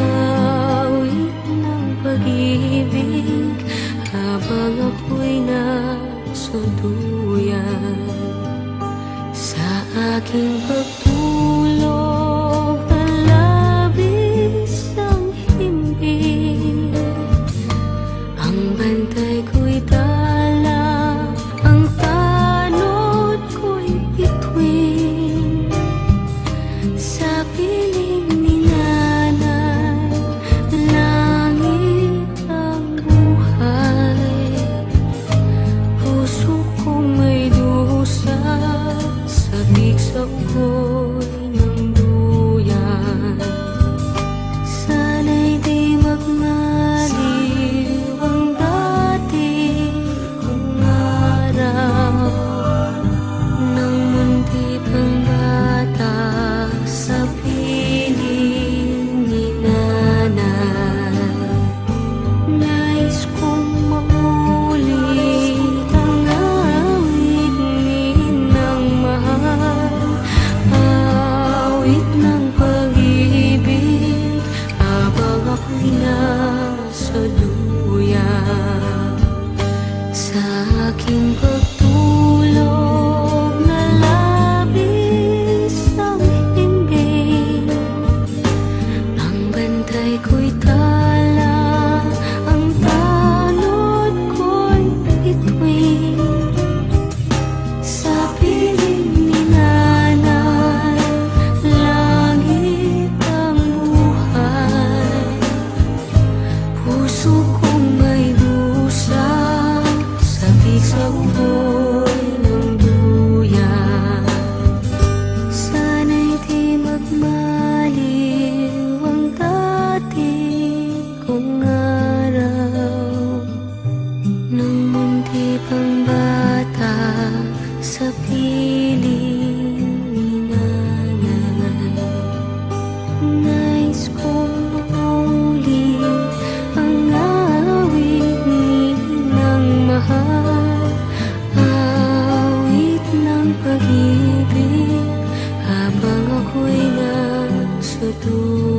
awit ng pag-ibig Habang ako'y nasuduyan. Sa aking pag nosso. 渡。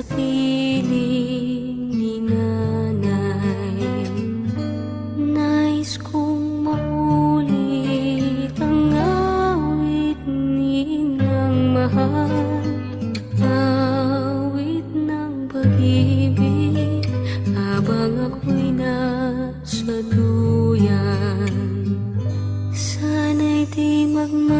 kapiling ni Nais kong maulit ang awit ninang mahal. Awit ng pag-ibig habang ako'y nasa duyan. Sana'y di magmahal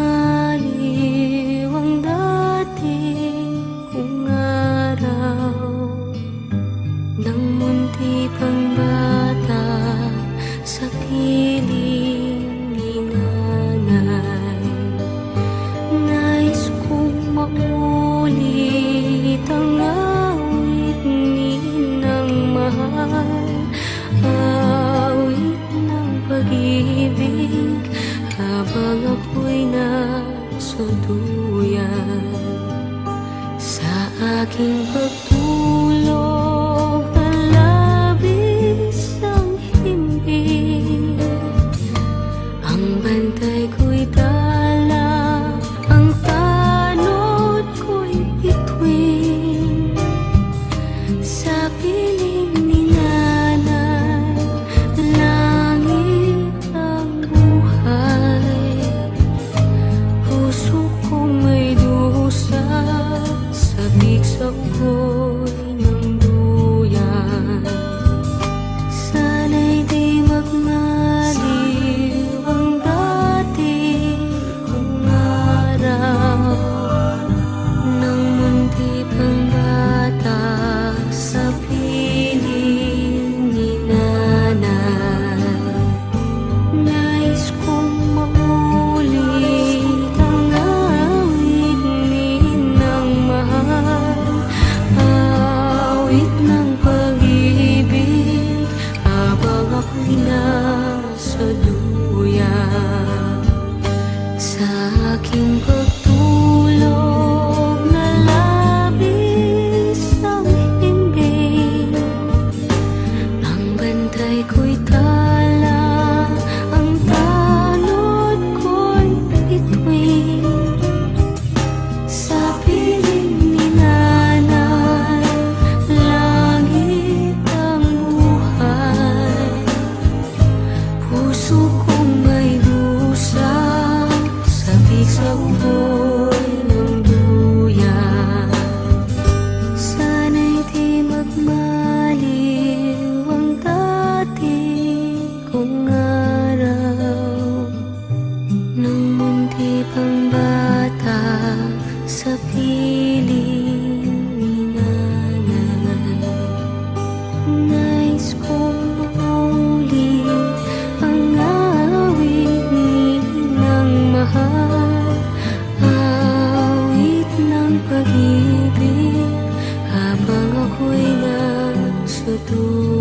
aking pagtulog na labis ang Ang bantay ko'y tala, ang tanod ko'y bituin. Sa piling tu